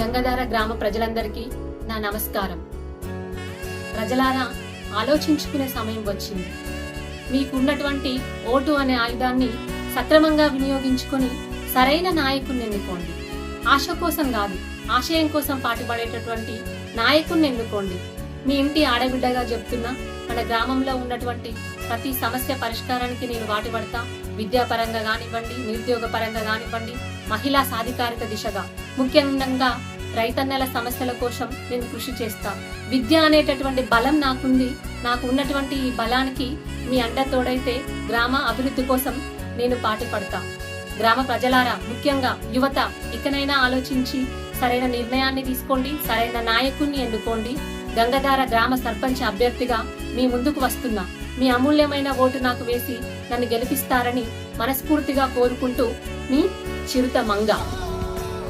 గంగధార గ్రామ ప్రజలందరికీ నా నమస్కారం. ప్రజలారా ఆలోచించుకునే సమయం వచ్చింది. మీకున్నటువంటి ఓటు అనే ఆయుధాన్ని సక్రమంగా వినియోగించుకొని సరైన నాయకుడిని ఎన్నుకోండి. ఆశ కోసం కాదు ఆశయం కోసం పాటుపడేటటువంటి నాయకుడిని ఎన్నుకోండి. మీ ఇంటి ఆడబిడ్డగా చెప్తున్నా మన గ్రామంలో ఉన్నటువంటి ప్రతి సమస్య పరిష్కారానికి నేను వాటిపడతా విద్యాపరంగా కానివ్వండి నిరుద్యోగ పరంగా కానివ్వండి మహిళా సాధికారిక దిశగా. ముఖ్యంగా రైతన్నల సమస్యల కోసం నేను కృషి చేస్తా. విద్య అనేటటువంటి బలం నాకుంది. నాకు ఉన్నటువంటి ఈ బలానికి మీ అండతోడైతే గ్రామ అభివృద్ధి కోసం నేను పాటుపడతా గ్రామ ప్రజలారా ముఖ్యంగా యువత ఇకనైనా ఆలోచించి సరైన నిర్ణయాన్ని తీసుకోండి సరైన నాయకుణ్ణి ఎన్నుకోండి. గంగధార గ్రామ సర్పంచ్ అభ్యర్థిగా మీ ముందుకు వస్తున్నా. మీ అమూల్యమైన ఓటు నాకు వేసి నన్ను గెలిపిస్తారని మనస్ఫూర్తిగా కోరుకుంటూ మీ చిరుత మంగ.